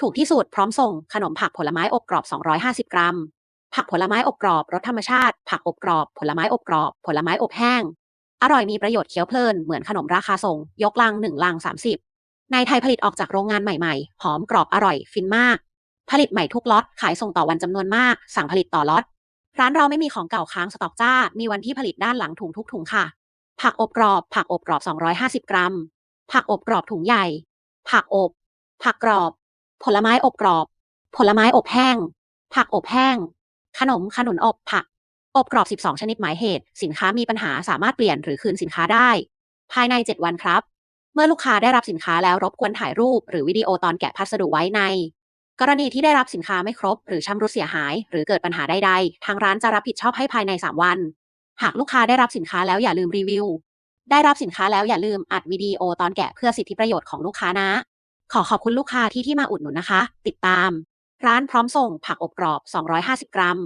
ถูกที่สุดพร้อมส่งขนมผักผลไม้อบกรอบ 250 กรัม ผักผลไม้อบกรอบรสธรรมชาติ ผักอบกรอบ ผลไม้อบกรอบ ผลไม้อบแห้ง อร่อยมีประโยชน์เคี้ยวเพลินเหมือนขนมราคาส่ง ยกลัง1ลัง 30 ในไทยผลิตออกจากโรงงานใหม่ๆ หอมกรอบอร่อยฟินมาก ผลิตใหม่ทุกล็อตขายส่งต่อวันจำนวนมาก สั่งผลิตต่อล็อตร้านเราไม่มีของเก่าค้างสต็อกจ้า มีวันที่ผลิตด้านหลังถุงทุกถุงค่ะ ผักอบกรอบ ผักอบกรอบ 250 กรัม ผักอบกรอบถุงใหญ่ ผักอบ ผักกรอบ ผลไม้อบกรอบ ผลไม้อบแห้ง ผักอบแห้ง ขนมขนุนอบผัก อบกรอบ 12 ชนิดหมายเหตุ สินค้ามีปัญหาสามารถเปลี่ยนหรือคืนสินค้าได้ ภายใน 7 วันครับ เมื่อลูกค้าได้รับสินค้าแล้วรบกวนถ่ายรูป หรือวิดีโอตอนแกะพัสดุไว้ใน กรณีที่ได้รับสินค้าไม่ครบ หรือชำรุดเสียหาย หรือเกิดปัญหาใดๆ ทางร้านจะรับผิดชอบให้ภายใน 3 วัน หากลูกค้าได้รับสินค้าแล้วอย่าลืมรีวิว ได้รับสินค้าแล้วอย่าลืมอัดวิดีโอตอนแกะเพื่อสิทธิประโยชน์ของลูกค้านะ ขอขอบคุณลูกค้าที่ที่มาอุดหนุนนะคะ ติดตาม ร้านพร้อมส่งผักอบกรอบ 250 กรัม